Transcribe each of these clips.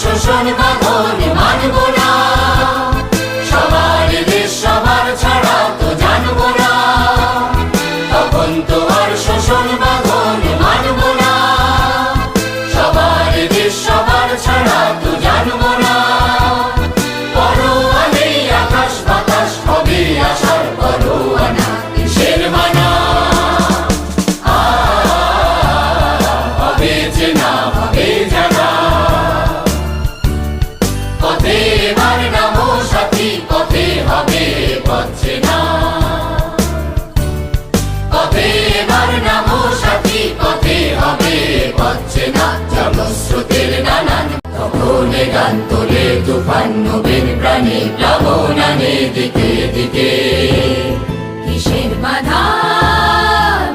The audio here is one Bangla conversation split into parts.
শোষণ বাঁধন না জলস্রোতের নানান প্রাণী প্লাবনানে দিকে দিকে কিসের বাধা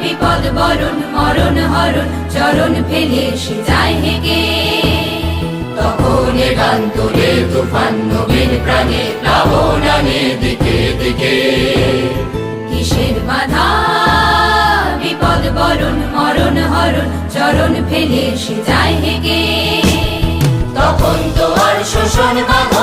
বিপদ বরণ মরণ হরণ চরণ ফেলে সে যায় হেগে তখন গান তোলে তুফান নবীন চরণ ফেলে সে যায় তখন তো আর শোষণ না